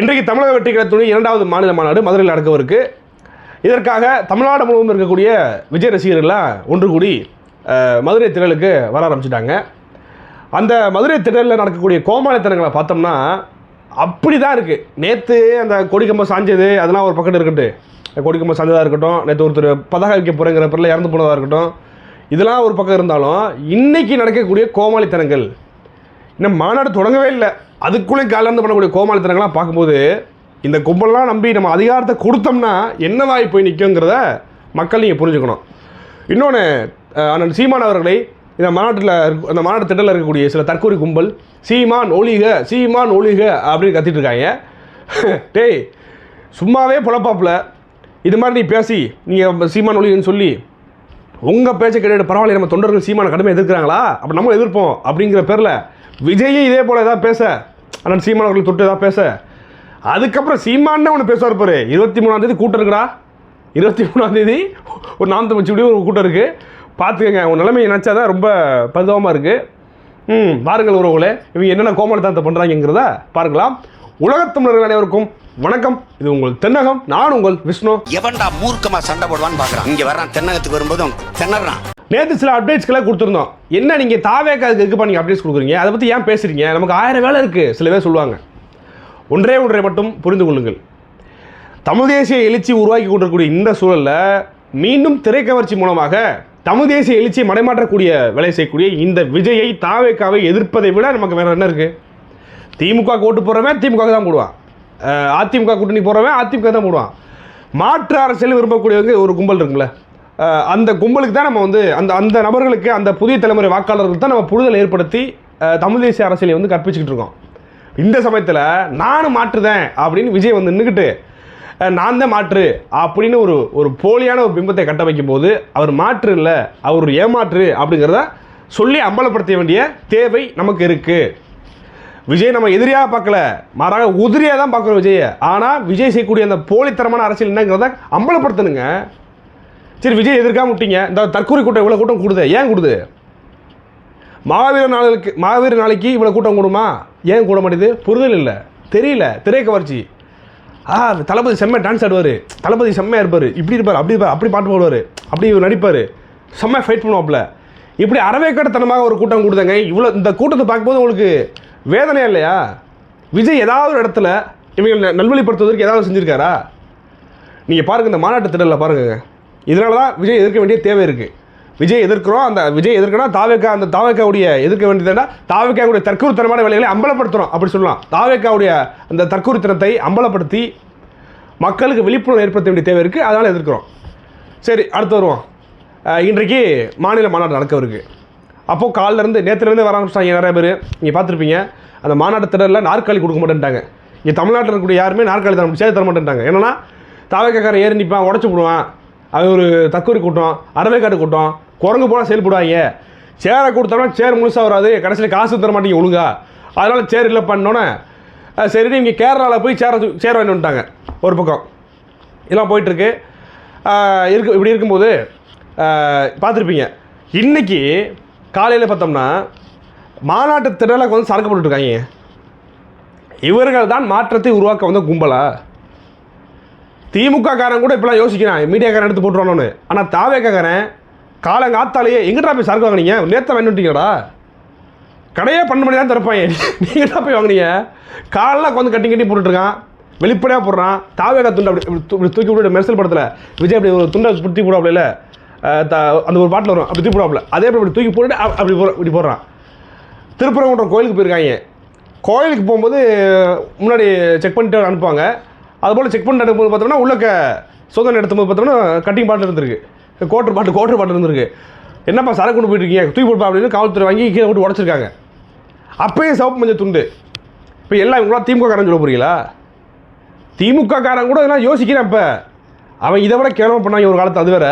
இன்றைக்கு தமிழக வெற்றி கழகத்துடைய இரண்டாவது மாநில மாநாடு மதுரையில் நடக்கவிருக்கு. இதற்காக தமிழ்நாடு முழுவதும் இருக்கக்கூடிய விஜய் ரசிகர்கள்லாம் ஒன்று கூடி மதுரை திடலுக்கு வர ஆரம்பிச்சிட்டாங்க. அந்த மதுரை திடலில் நடக்கக்கூடிய கோமாளித்தனங்களை பார்த்தோம்னா அப்படி தான் இருக்குது நேற்று அந்த கொடிக்கம்பம் சாஞ்சது அதெல்லாம் ஒரு பக்கத்து இருக்கட்டும் கொடிக்கம்பம் சாஞ்சதாக இருக்கட்டும் நேற்று ஒருத்தர் பதாக வைக்க போகிறேங்கிற பேரில் இறந்து போனதாக இருக்கட்டும். இதெல்லாம் ஒரு பக்கம் இருந்தாலும் இன்றைக்கி நடக்கக்கூடிய கோமாளித்தனங்கள் இன்னும் மாநாடு தொடங்கவே இல்லை. அதுக்குள்ளே கலந்து பண்ணக்கூடிய கோமாளித்தனங்கள்லாம் பார்க்கும்போது இந்த கும்பல்லாம் நம்பி நம்ம அதிகாரத்தை கொடுத்தோம்னா என்னதாய் போய் நிற்குங்கிறத மக்கள் நீங்கள் புரிஞ்சுக்கணும். இன்னொன்று அண்ணன் சீமான் அவர்களை இந்த மாநாட்டில் இருக்க- அந்த மாநாட்டு திட்டத்தில் இருக்கக்கூடிய சில தற்கொலை கும்பல் சீமான் ஒளிக சீமான் ஒளிக அப்படின்னு கத்திட்டு இருக்காங்க. டேய் சும்மாவே புலப்பாப்பில் இது மாதிரி நீ பேசி நீங்கள் சீமான் ஒளிகன்னு சொல்லி உங்கள் பேச்சை கேட்டு பரவாயில்ல நம்ம தொண்டர்கள் சீமான கடுமை எதிர்க்கிறாங்களா? அப்போ நம்ம எதிர்ப்போம் அப்படிங்கிற பேரில் விஜயும் இதே போல் ஏதாவது பேச. அண்ணன் சீமான் அவர்கள் தொட்டு ஏதாவது பேச? அதுக்கப்புறம் சீமான்னு ஒன்று பேசுவார் பாரு. இருபத்தி மூணாந்தேதி கூட்டம் இருக்குடா. இருபத்தி மூணாந்தேதி ஒரு நாமத்தை வச்சு ஒரு கூட்டம் இருக்குது பார்த்துக்கங்க உன் நிலைமை நினச்சாதான் ரொம்ப பரிதாபமாக இருக்குது ம் பாருங்கள் உறவுகளே. இவங்க என்னென்ன கோமாளித்தனத்தை பண்ணுறாங்கிறத பார்க்கலாம். உலகத்தமிழர்கள் அனைவருக்கும் வணக்கம். இது உங்கள் தென்னகம் நான் உங்கள் விஷ்ணு. எவன்டா மூர்க்கமா சண்டை போடுவான்னு பாக்குறான். இங்க வர்றான் தென்னகத்துக்கு வரும்போது திணறான். நேற்று சில அப்டேட்ஸ்களை கொடுத்துருந்தோம். என்ன நீங்கள் தாவேக்காதுக்கு இருக்குப்பா நீங்கள் அப்டேட்ஸ் கொடுக்குறீங்க? அதை பற்றி ஏன் பேசுகிறீங்க நமக்கு ஆயிரம் வேலை இருக்குது சில பேர் சொல்லுவாங்க. ஒன்றே ஒன்றை மட்டும் புரிந்து கொள்ளுங்கள். தமிழ் தேசிய எழுச்சி உருவாக்கி கொண்டிருக்கக்கூடிய இந்த சூழலில் மீண்டும் திரைக்கவர்ச்சி மூலமாக தமிழ் தேசிய எழுச்சியை மடைமாற்றக்கூடிய வேலை செய்யக்கூடிய இந்த விஜயை தாவேக்காவை எதிர்ப்பதை விட நமக்கு வேறு என்ன இருக்குது திமுக ஓட்டு போகிறவன் திமுக தான் போடுவான். அதிமுக கூட்டணி போடுறவன் அதிமுக தான் போடுவான். மாற்று அரசியல் விரும்பக்கூடியவங்க ஒரு கும்பல் இருக்குங்களே அந்த கும்பலுக்கு தான் நம்ம வந்து அந்த அந்த நபர்களுக்கு அந்த புதிய தலைமுறை வாக்காளர்களுக்கு தான் நம்ம புரிதல் ஏற்படுத்தி தமிழ் தேசிய அரசியலை வந்து கற்பிச்சுக்கிட்டு இருக்கோம். இந்த சமயத்தில் நானும் மாற்றுதேன் அப்படின்னு விஜய் வந்து நின்றுக்கிட்டு நான் தான் மாற்று அப்படின்னு ஒரு ஒரு போலியான ஒரு பிம்பத்தை கட்டமைக்கும் போது அவர் மாற்று இல்லை அவர் ஒரு ஏமாற்று அப்படிங்கிறத சொல்லி அம்பலப்படுத்த வேண்டிய தேவை நமக்கு இருக்குது விஜய் நம்ம எதிரியாக பார்க்கல மாறாக உதிரியாக தான் பார்க்குறோம் விஜயை. ஆனால் விஜய் செய்யக்கூடிய அந்த போலித்தரமான அரசியல் என்னங்கிறத அம்பலப்படுத்தணுங்க. சரி விஜய் எதிர்க்காம விட்டீங்க. இந்த தற்கொலை கூட்டம் இவ்வளோ கூட்டம் கூடுது? ஏன் கூடுது? மாவீர நாளுக்கு மாவீர நாளைக்கு இவ்வளோ கூட்டம் கூடுமா? ஏன் கூட மாட்டேது? புரிதல் இல்லை. தெரியல. திரை கவர்ச்சி. ஆ தளபதி செம்ம டான்ஸ் ஆடுவார். தளபதி செம்மையாக இருப்பார். இப்படி இருப்பார் அப்படி இருப்பார் அப்படி பாட்டு போடுவார். அப்படி இவர் நடிப்பார். செம்ம ஃபைட் பண்ணுவாப்புல. இப்படி அறவேக்கடத்தனமாக ஒரு கூட்டம் கூடுதாங்க. இவ்வளோ இந்த கூட்டத்தை பார்க்கும்போது உங்களுக்கு வேதனையா இல்லையா? விஜய் ஏதாவது ஒரு இடத்துல இவங்க நல்வழிப்படுத்துவதற்கு ஏதாவது செஞ்சுருக்காரா? நீங்கள் பாருங்கள் இந்த மாநாட்டு திடலில் பாருங்கள் இதனால தான் விஜய் எதிர்க்க வேண்டிய தேவை இருக்குது விஜய் எதிர்க்கிறோம் அந்த விஜய் எதிர்க்கணும் தாவேக்கா அந்த தாவேக்காவுடைய எதிர்க்க வேண்டியதுன்னா தாவேக்காவுடைய தற்கூரித்தனமான வேலைகளை அம்பலப்படுத்துகிறோம் அப்படி சொல்லலாம். தாவேக்காவுடைய அந்த தற்கூரித்தனத்தை அம்பலப்படுத்தி மக்களுக்கு விழிப்புணர்வு ஏற்படுத்த வேண்டிய தேவை இருக்குது அதனால் எதிர்க்கிறோம். சரி அடுத்து வருவோம். இன்றைக்கு மாநில மாநாடு நடக்கவிருக்கு அப்போது காலிலேருந்து நேற்றுலேருந்து வர ஆரம்பிச்சிட்டாங்க நிறைய பேர். நீங்கள் பார்த்துருப்பீங்க. அந்த மாநாட்டு திடலில் நாற்காலி கொடுக்க மாட்டேன்ட்டாங்க. இங்கே தமிழ்நாட்டில் இருக்கக்கூடிய யாருமே நாற்காலி தர சேர்த்து தர மாட்டேன்ட்டாங்க. என்னன்னா தாவேக்காரன் ஏறி நிற்பான் உடச்சி விடுவான். அது ஒரு தக்கூரி கூட்டம் அறவைக்காட்டு கூட்டம் குரங்கு போல செயல்படுவாங்க. சேரை கொடுத்தோம்னா சேர் முழுசாக வராது கடைசியில் காசு தர மாட்டீங்க ஒழுங்கா. அதனால் சேர் இல்லை பண்ணோன்னே சரி இங்கே கேரளாவில் போய் சேர சேர் வாங்கி வந்துட்டாங்க ஒரு பக்கம். இதெல்லாம் போயிட்டுருக்கு. இருக்கு இப்படி இருக்கும்போது பார்த்துருப்பீங்க. இன்னைக்கு காலையில் பார்த்தோம்னா மாநாட்டு திடலுக்கு வந்து சரக்கு போட்டுட்ருக்காங்க இவர்கள் தான் மாற்றத்தை உருவாக்க வந்த கும்பலா? திமுக காரன் கூட இப்பெல்லாம் யோசிக்கிறான். மீடியாக்காரன் எடுத்து போட்டுருவானு ஆனால் தாவேக்காரன் காலங்காத்தாலேயே எங்கிட்டா போய் சரக்கு வாங்குனீங்க? நேற்று வாங்கிட்டீங்கடா கடையே பன்னெண்டு மணி தான் திறப்பாங்க நீங்கள் தான் போய் வாங்குனீங்க? காலைல வந்து கட்டி கட்டி போட்டுட்ருக்கான். வெளிப்படையாக போடுறான். தாவேகா துண்டு அப்படி தூக்கி விட்டு மெர்சல் படத்தில் விஜய் அப்படி ஒரு துண்டை தூக்கி போடாப்புல அந்த ஒரு பாட்டில் வரும். அப்படி தூக்கி போடாப்புல அதே அப்படி இப்படி தூக்கி போட்டுட்டு அப்படி போடுற- இப்படி போடுறான். திருப்பரங்குன்ற கோயிலுக்கு போயிருக்காங்க. கோயிலுக்கு போகும்போது முன்னாடி செக் பண்ணிட்டு அனுப்புவாங்க. அதுபோல் செக் பண்ணி நடக்கும்போது பார்த்தோம்னா உள்ளக்க சோதனை நடத்தும்போது பார்த்தோம்னா கட்டிங் பாட்டில் இருந்திருக்கு. கோட்டர் பாட்டு கோட்டர் பாட்டு இருந்திருக்கு. என்னப்பா சரக்கு கொண்டு போயிட்டு இருக்கீங்க? தூக்கி போடுப்பா அப்படின்னு காவல்துறை வாங்கி கீழே போட்டு உடச்சிருக்காங்க. அப்பயே சிவப்பு மஞ்சள் துண்டு. இப்போ எல்லாம் இவங்களாம் திமுக காரன் சொல்ல போறீங்களா? திமுக காரன் கூட இதெல்லாம் யோசிக்கிறேன் இப்போ. அவன் இதை விட கேவலம் பண்ணாங்க ஒரு காலத்து அது வேற.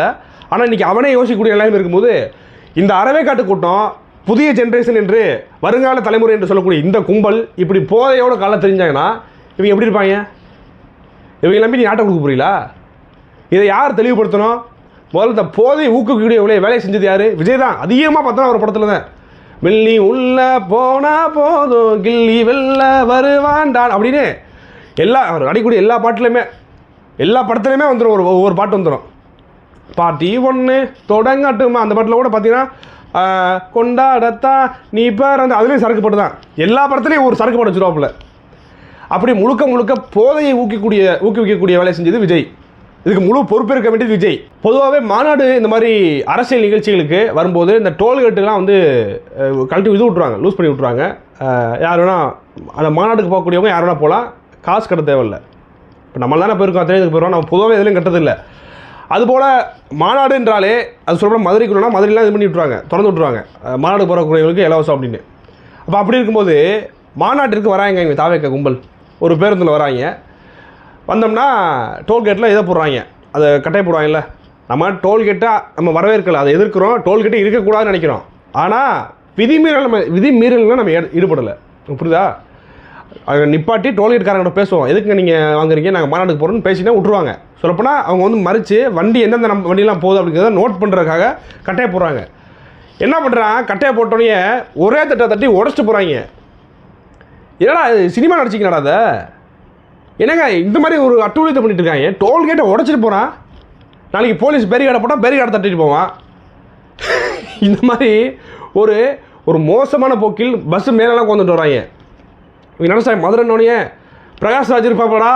ஆனால் இன்றைக்கி அவனே யோசிக்கக்கூடிய எல்லாமே இருக்கும்போது இந்த அறவேக்காட்டு கூட்டம் புதிய ஜென்ரேஷன் என்று வருங்கால தலைமுறை என்று சொல்லக்கூடிய இந்த கும்பல் இப்படி போதையோட காலை தெரிஞ்சாங்கன்னா இவங்க எப்படி இருப்பாங்க? இவங்க நம்பி நீ ஆட்டம் கொடுக்க போறீங்களா? இதை யார் தெளிவுபடுத்தணும்? முதல்ல இந்த போதை ஊக்குவிக்கக்கூடிய இவ்வளோ வேலையை செஞ்சது யார்? விஜய் தான் அதிகமாக பார்த்தோம் ஒரு படத்தில் தான் வெள்ளி உள்ள போனா போதும் கில்லி வெள்ள வருவான்டான் அப்படின்னு எல்லா அவர் அடிக்கூடிய எல்லா பாட்டுலையுமே எல்லா படத்துலையுமே வந்துடும் ஒரு ஒவ்வொரு பாட்டு வந்துடும் பார்ட்டி ஒன்று தொடங்கட்டுமா? அந்த பாட்டில் கூட பார்த்தீங்கன்னா கொண்டாடத்தா நீ நீ அந்த அதுலேயும் சரக்கு பாட்டு தான் எல்லா படத்துலையும் ஒரு சரக்கு பாட்டு வச்சுருவாப்புல. அப்படி முழுக்க முழுக்க போதையை ஊக்கக்கூடிய ஊக்குவிக்கக்கூடிய வேலையை செஞ்சது விஜய். இதுக்கு முழு பொறுப்பு இருக்க வேண்டியது விஜய். பொதுவாகவே மாநாடு இந்த மாதிரி அரசியல் நிகழ்ச்சிகளுக்கு வரும்போது இந்த டோல்கேட்டுலாம் வந்து கழட்டி இது விட்ருவாங்க லூஸ் பண்ணி விட்ருவாங்க யார் வேணால் அந்த மாநாட்டுக்கு போகக்கூடியவங்க யார் வேணால் போகலாம் காசு கட்ட தேவையில்லை. இப்போ நம்ம தானே போயிருக்கோம் அத்தனை போயிருவோம் நம்ம பொதுவாகவே எதுலையும் கட்டதில்லை அதுபோல் மாநாடுன்றாலே அது சொல்லப்போனால் மதுரைக்குள்ளனா மதுரைலாம் இது பண்ணி விட்ருவாங்க திறந்து விட்ருவாங்க மாநாடு போகிறக்கூடியவங்களுக்கு இலவசம் அப்படின்னு. அப்போ அப்படி இருக்கும்போது மாநாட்டிற்கு வராங்க இங்கே தாவேக்க கும்பல்? ஒரு பேருந்தில் வராங்க. வந்தோம்னா டோல்கேட்டில் இதை போடுறாங்க. அதை கட்டை போடுவாங்கல்ல. நம்ம டோல்கேட்டை நம்ம வரவேற்கல அதை எதிர்க்கிறோம். டோல்கேட்டே இருக்கக்கூடாதுன்னு நினைக்கிறோம். ஆனால் விதிமீறல் நம்ம விதிமீறல்னா நம்ம ஈடுபடலை. புரியுதா? அவங்க நிப்பாட்டி டோல்கேட்காரங்கிட்ட பேசுவோம். எதுக்கு நீங்கள் வாங்குறீங்க? நாங்கள் மாநாட்டுக்கு போகிறோம்னு பேசினா விட்ருவாங்க சொல்லப்போனால் அவங்க வந்து மறித்து வண்டி எந்தெந்த நம்ம வண்டியெலாம் போகுது அப்படிங்கிறத நோட் பண்ணுறதுக்காக கட்டையை போடுறாங்க. என்ன பண்ணுறான் கட்டையை போட்டோடனே ஒரே தட்டை தட்டி உடச்சிட்டு போகிறாங்க என்னடா இது சினிமா நடிச்சிக்கனடா அதை? என்னங்க இந்த மாதிரி ஒரு அட்டூழியத்தை பண்ணிட்டு இருக்காங்க. டோல்கேட்டை உடச்சிட்டு போகிறான் நாளைக்கு போலீஸ் பேரிகார்டை போட்டால் பேரிகார்டை தட்டிட்டு போவான். இந்த மாதிரி ஒரு ஒரு மோசமான போக்கில் பஸ்ஸு மேலெல்லாம் கொண்டுட்டு வராங்க. இவங்க நினச்சாங்க மதுரைனோடனே பிரகாஷ்ராஜ் இருப்பாப்படா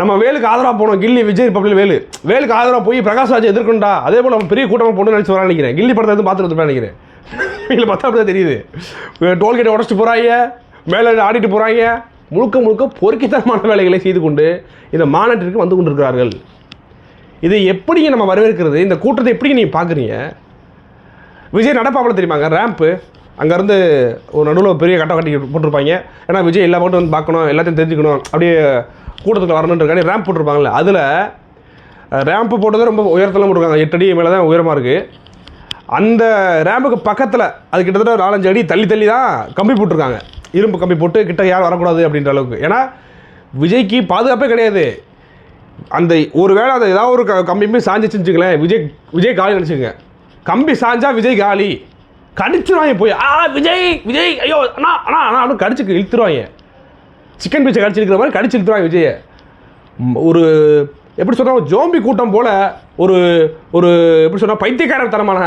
நம்ம வேலுக்கு ஆதரவாக போனோம். கில்லி விஜய் ரிப்பப்ளிக் வேலு. வேலுக்கு ஆதரவாக போய் பிரகாஷ்ராஜ் எதிர்க்கணும்டா. அதே போல் நம்ம பெரிய கூட்டமாக போட்டு நினச்சி வரான்னு நினைக்கிறேன். கில்லி படத்தை எதுவும் பார்த்துட்டு நினைக்கிறேன். இதில் பார்த்தா அப்படி தான் தெரியுது. டோல்கேட்டை உடச்சிட்டு போகிறாங்க மேலே ஆடிட்டு போகிறாங்க முழுக்க முழுக்க பொறுக்கித்தனமான வேலைகளை செய்து கொண்டு இந்த மாநாட்டிற்கு வந்து கொண்டிருக்கிறார்கள். இதை எப்படிங்க நம்ம வரவேற்கிறது? இந்த கூட்டத்தை எப்படி நீங்கள் பார்க்குறீங்க? விஜய் நடப்பாப்பில் தெரியுமாங்க ரேம்ப்பு அங்கேருந்து ஒரு நடுவில் பெரிய கட்டம் கட்டி போட்டிருப்பாங்க. ஏன்னா விஜய் எல்லா மட்டும் வந்து பார்க்கணும் எல்லாத்தையும் தெரிஞ்சுக்கணும். அப்படியே கூட்டத்துக்கு வரணுன்றக்காண்டி ரேம்ப் போட்டிருப்பாங்கல்ல. அதில் ரேம்ப்பு போட்டது ரொம்ப உயரத்தில் போட்டிருக்காங்க. எட்டு அடி மேலே தான் உயரமாக இருக்குது அந்த ரேம்புக்கு பக்கத்தில் அது கிட்டத்தட்ட ஒரு நாலஞ்சு அடி தள்ளி தள்ளி தான் கம்பி போட்டிருக்காங்க. இரும்பு கம்பி போட்டு கிட்ட யாரும் வரக்கூடாது அப்படின்ற அளவுக்கு. ஏன்னா விஜய்க்கு பாதுகாப்பே கிடையாது. அந்த ஒரு வேளை அந்த ஏதாவது ஒரு க- கம்பி சாஞ்சிச்சுன்னு வச்சுங்களேன் விஜய் விஜய் காலி நினச்சிங்க கம்பி சாஞ்சா விஜய் காலி. கடிச்சிருவாங்க போய் ஆ விஜய் விஜய் ஐயோ அண்ணா அண்ணா அண்ணா அப்படின்னு கடிச்சு இழுத்துருவாங்க. சிக்கன் பீச்சை கடிச்சிருக்கிற மாதிரி கடிச்சு இழுத்துருவாங்க விஜயை ஒரு எப்படி சொன்னால் ஜோம்பி கூட்டம் போல் ஒரு ஒரு எப்படி சொன்னால் பைத்தியக்கார தரமான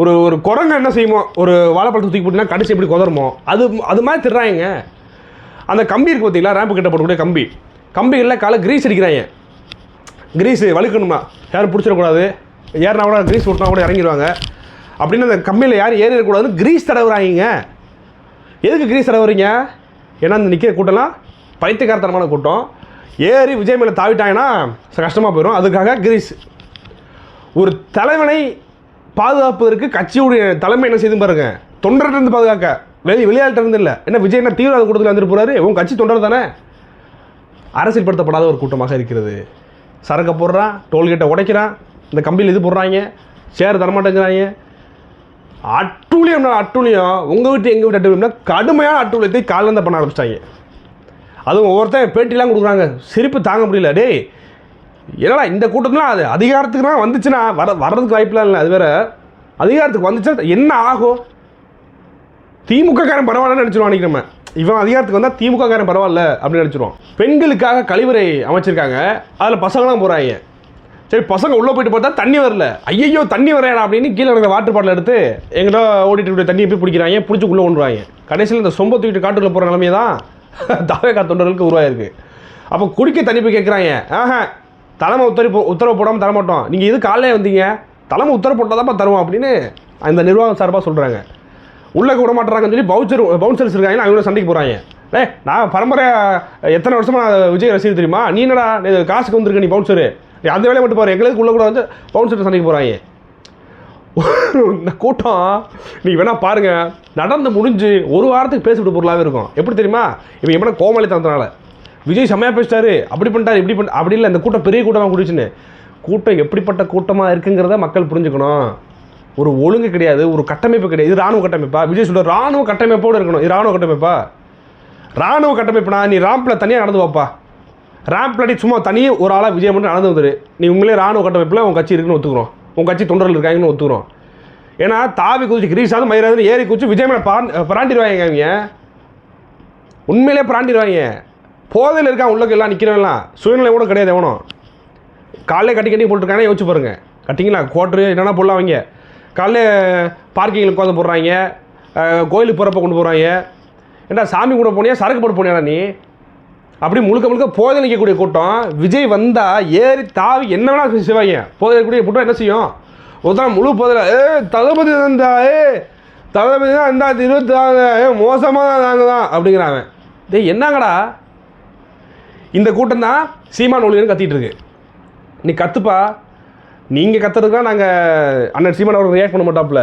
ஒரு ஒரு குரங்கு என்ன செய்யுமோ ஒரு வாழைப்பழத்தை தூக்கி போட்டிங்கன்னா கடைசி எப்படி குதருமோ அது அது மாதிரி திடுறாங்க அந்த கம்பி இருக்கு பார்த்தீங்களா ரேம்பு கிட்ட போடக்கூடிய கம்பி. கம்பிகளில் காலை கிரீஸ் அடிக்கிறாங்க கிரீஸு வழுக்கணுமா யாரும் பிடிச்சிடக்கூடாது. ஏறினா கூட கிரீஸ் விட்டினா கூட இறங்கிடுவாங்க அப்படின்னு அந்த கம்பியில் யாரும் ஏறிடக்கூடாதுன்னு கிரீஸ் தடவுறாங்க எதுக்கு கிரீஸ் தடவுறீங்க? ஏன்னா அந்த நிற்கிற கூட்டம்லாம் பைத்தியக்காரத்தனமான கூட்டம். ஏறி விஜய் மேலே தாவிட்டாங்கன்னா கஷ்டமாக போயிடும் அதுக்காக கிரீஸ் ஒரு தலைவனை பாதுகாப்பதற்கு கட்சியுடைய தலைமை என்ன செய்து பாருங்க? தொண்டர்கிட்ட பாதுகாக்க. வெளி வெளியாள்கிட்ட இருந்து இல்லை. என்ன விஜய் என்ன தீவிரவாத கூட்டத்தில் வந்துட்டு போறாரு? உன் கட்சி தொண்டர் தானே? அரசியல்படுத்தப்படாத ஒரு கூட்டமாக இருக்கிறது. சரக்கை போடுறான் டோல்கேட்டை உடைக்கிறான் இந்த கம்பியில் இது போடுறாங்க சேர் தரமாட்டேங்கிறாங்க அட்டூழியம்னா அட்டூழியம். உங்கள் வீட்டு எங்கள் வீட்டு அட்டூழியம்னா கடுமையான அட்டூழியத்தை காலந்த பண்ண ஆரம்பிச்சிட்டாங்க. அதுவும் ஒவ்வொருத்தன் பேட்டிலாம் கொடுக்குறாங்க. சிரிப்பு தாங்க முடியல. டேய் என்னடா இந்த கூட்டம்லாம் அது அதிகாரத்துக்குலாம் வந்துச்சுன்னா வர வர்றதுக்கு வாய்ப்புலாம் இல்லை. அது வேற அதிகாரத்துக்கு வந்துச்சுன்னா என்ன ஆகும் திமுக காரன் பரவாயில்லன்னு நினச்சிருவான் நினைக்கிறோம் நம்ம. இவன் அதிகாரத்துக்கு வந்தால் திமுக காரன் பரவாயில்ல அப்படின்னு நினச்சிருவான். பெண்களுக்காக கழிவறை அமைச்சிருக்காங்க. அதில் பசங்களாம் போகிறாங்க சரி பசங்க உள்ளே போயிட்டு பார்த்தா தண்ணி வரல. ஐயையோ தண்ணி வரையடா அப்படின்னு கீழே இருக்கிற வாட்டர் பாட்டில் எடுத்து எங்கிட்ட ஓடிட்டு தண்ணியை போய் பிடிக்கிறாங்க. பிடிச்சி உள்ளே கொண்டுருவாங்க. கடைசியில் இந்த சொம்ப தூக்கிட்டு காட்டுக்குள்ள போகிற நிலைமை தான் தாவேக்கா தொண்டர்களுக்கு உருவாயிருக்கு. அப்போ குடிக்க தண்ணி போய் கேட்குறாங்க ஆஹா தலைமை உத்தரவு உத்தரவு போடாமல் தரமாட்டோம் நீங்கள் இது காலையில் வந்தீங்க? தலைமை உத்தரவு போட்டால் தான் தருவோம் அப்படின்னு அந்த நிர்வாகம் சார்பாக சொல்கிறாங்க உள்ளே விட மாட்டுறாங்கன்னு சொல்லி பவுச்சர் பவுன்சர்ஸ் இருக்காங்க அவங்கள சண்டைக்கு போகிறாங்க டே நான் பரம்பரை எத்தனை வருஷமாக நான் விஜய் ரசிகர் தெரியுமா? நீ என்னடா காசுக்கு வந்திருக்க நீ பவுன்சரு நீ அந்த வேலையை மட்டும் பாரு. எங்களுக்கு உள்ளே கூட வந்து பவுன்சர் சண்டைக்கு போகிறாங்க இந்த கூட்டம் நீ வேணா பாருங்க. நடந்து முடிஞ்சு ஒரு வாரத்துக்கு பேசிவிட்டு பொருளாகவே இருக்கும். எப்படி தெரியுமா? இவன் எப்படி கோமாளி தந்தனால விஜய் செம்மையாக பேசிட்டாரு. அப்படி பண்ணிட்டாரு இப்படி பண்ண அப்படி இல்லை இந்த கூட்டம் பெரிய கூட்டமாக கூடிச்சுன்னு கூட்டம் எப்படிப்பட்ட கூட்டமாக இருக்குங்கிறத மக்கள் புரிஞ்சுக்கணும். ஒரு ஒழுங்கு கிடையாது ஒரு கட்டமைப்பு கிடையாது. இது ராணுவ கட்டமைப்பா? விஜய் சொல்ற ராணுவ கட்டமைப்போடு இருக்கணும். இது ராணுவ கட்டமைப்பா? ராணுவ கட்டமைப்புனா நீ ராம்பில் தனியாக நடந்து வாப்பா. ரேம்ப்ல அடி சும்மா தனியே ஒரு ஆளாக விஜய் மட்டும் நடந்து வந்துரு. நீ உண்மையிலே ராணுவ கட்டமைப்பில் உன் கட்சி இருக்குன்னு ஒத்துக்கிறோம். உன் கட்சி தொண்டர்கள் இருக்காங்கன்னு ஒத்துக்கிறோம். ஏன்னா தாவி குதிச்சு கிரீஸாவது மயிராதுன்னு ஏறி குதிச்சு விஜய் மேலே பிராண்டிடுவாங்க அவங்க உண்மையிலே பிராண்டிடுவாங்க. போதையில் இருக்கான் உள்ளக்கு எல்லாம் நிற்கிறவெல்லாம் சுயநிலை கூட கிடையாது எவனும் காலையில் கட்டி கட்டி போட்டுருக்கானே யோசிச்சு பாருங்க. கட்டிங்களா? கோட்ரு என்னென்னா போடலாம் அவங்க? காலைல பார்க்கிங்கில் உட்காந்து போடுறாங்க. கோயிலுக்கு போகிறப்ப கொண்டு போகிறாங்க ஏண்டா சாமி கூட போனியா? சரக்கு போட்டு போனியாடா நீ? அப்படி முழுக்க முழுக்க போதை நிற்கக்கூடிய கூட்டம். விஜய் வந்தால் ஏறி தாவி என்ன வேணால் செய்வாங்க. போதை இருக்கக்கூடிய கூட்டம் என்ன செய்யும்? ஒருத்தான் முழு போதில் ஏ தளபதி இருந்தா ஏ தளபதி தான் இருந்தா இருபத்தி நாலு மோசமாக மோசமாக நாங்கள் தான் அப்படிங்கிறாங்க டேய் என்னங்கடா? இந்த கூட்டம் தான் சீமான் ஒளியன்னு கத்திட்டு இருக்கு. நீ கத்துப்பா. நீங்கள் கத்துறதுக்கு நாங்கள் அண்ணன் சீமான் அவர்கள் ரியாக்ட் பண்ண மாட்டாப்புல.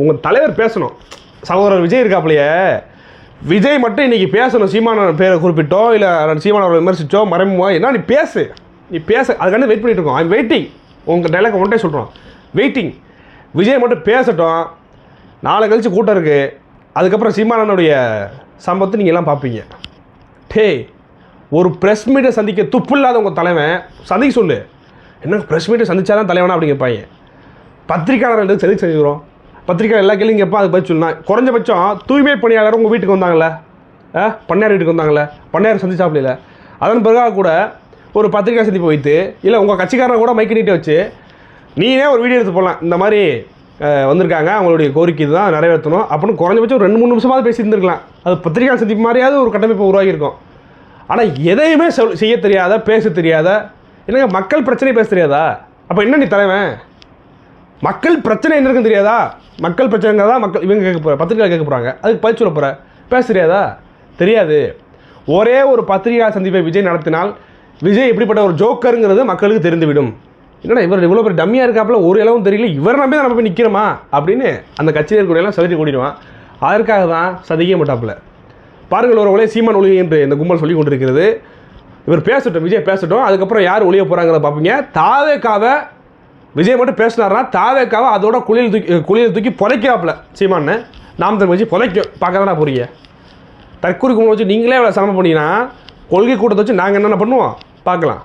உங்கள் தலைவர் பேசணும். சகோதரர் விஜய் இருக்காப்புலையே. விஜய் மட்டும் இன்றைக்கி பேசணும். சீமான பேரை குறிப்பிட்டோ இல்லை சீமான அவரை விமர்சித்தோ மறைமுகமோ. என்ன நீ பேசு. நீ பேச. அதுக்காண்டி வெயிட் பண்ணிட்டு இருக்கோம். ஐம் வெயிட்டிங் உங்கள் டைலாக் ஒன்றே சொல்கிறோம் வெயிட்டிங் விஜய் மட்டும் பேசட்டும். நாளை கழிச்சு கூட்டம் இருக்குது அதுக்கப்புறம் சீமானனுடைய சம்பவத்தை நீங்கள் எல்லாம் பார்ப்பீங்க. டேய் ஒரு ப்ரெஸ் மீட்டை சந்திக்க துப்பு இல்லாத உங்கள் தலைவன் சந்திக்க சொல்லு. என்ன ப்ரெஸ் மீட்டை சந்திச்சா தான் தலைவனா அப்படிங்க பையன் பத்திரிக்கையாளர் எதுக்கு சந்திக்க செஞ்சுக்கிறோம் பத்திரிக்கை எல்லா கேள்வியும் கேட்பா அதுக்கு பதில் சொல்லலாம் குறைஞ்சபட்சம் தூய்மை பணியாளர் உங்கள் வீட்டுக்கு வந்தாங்கல்ல? ஆ பண்ணையார் வீட்டுக்கு வந்தாங்கல்ல? பண்ணையார் சந்திச்சாப்லையில அதன் பிறகாக கூட ஒரு பத்திரிக்கை சந்திப்பு வைத்து இல்லை உங்கள் கட்சிக்காரனை கூட மைக்கு நீட்டை வச்சு நீனே ஒரு வீடியோ எடுத்து போடலாம். இந்த மாதிரி வந்திருக்காங்க. அவங்களுடைய கோரிக்கை தான் நிறைவேற்றணும். அப்படின்னு குறைஞ்சபட்சம் ஒரு ரெண்டு மூணு நிமிஷமாவது பேசியிருந்துருக்கலாம். அது பத்திரிக்கை சந்திப்பு மாதிரியாவது ஒரு கட்டமைப்பு உருவாகியிருக்கும். ஆனால் எதையுமே சொல் செய்ய தெரியாத பேச தெரியாத என்னங்க மக்கள் பிரச்சனை பேச தெரியாதா? அப்போ என்ன நீ தலைவன்? மக்கள் பிரச்சனை என்ன இருக்குன்னு தெரியாதா? மக்கள் பிரச்சனைங்க தான் மக்கள் இவங்க கேட்க போகிற பத்திரிகை கேட்க போகிறாங்க அதுக்கு பதில் சொல்ல போகிற பேச தெரியாதா? தெரியாது. ஒரே ஒரு பத்திரிகை சந்திப்பை விஜய் நடத்தினால் விஜய் எப்படிப்பட்ட ஒரு ஜோக்கருங்கிறது மக்களுக்கு தெரிந்துவிடும். என்னடா இவர் இவ்வளோ பெரிய டம்மியாக இருக்காப்புல ஒரு இளவும் தெரியல இவர் நம்பி நம்ம போய் நிற்கிறோமா அப்படின்னு அந்த கட்சியில் இருக்கக்கூடியெல்லாம் சதுரி கூடிடுவான். அதற்காக தான் சதிக்க மாட்டாப்புல. பாருங்கள் ஒரு சீமான் ஒளி என்று இந்த கும்பல் சொல்லி கொண்டிருக்கிறது. இவர் பேசட்டும் விஜய் பேசட்டும். அதுக்கப்புறம் யார் ஒளிய போகிறாங்கிறத பார்ப்பீங்க. தாவேக்காவை விஜய் மட்டும் பேசினார்னா தாவேக்காவை அதோட குளியல் தூக்கி குளியல் தூக்கி புதைக்கிறாப்புல சீமான்னு. நாம் தமிழ் வச்சு பொழைக்கும் பார்க்க தானே போறீங்க? தற்கொலை கும்பல் வச்சு நீங்களே அவ்வளோ சமம் பண்ணீங்கன்னா கொள்கை கூட்டத்தை வச்சு நாங்கள் என்னென்ன பண்ணுவோம்? பார்க்கலாம்.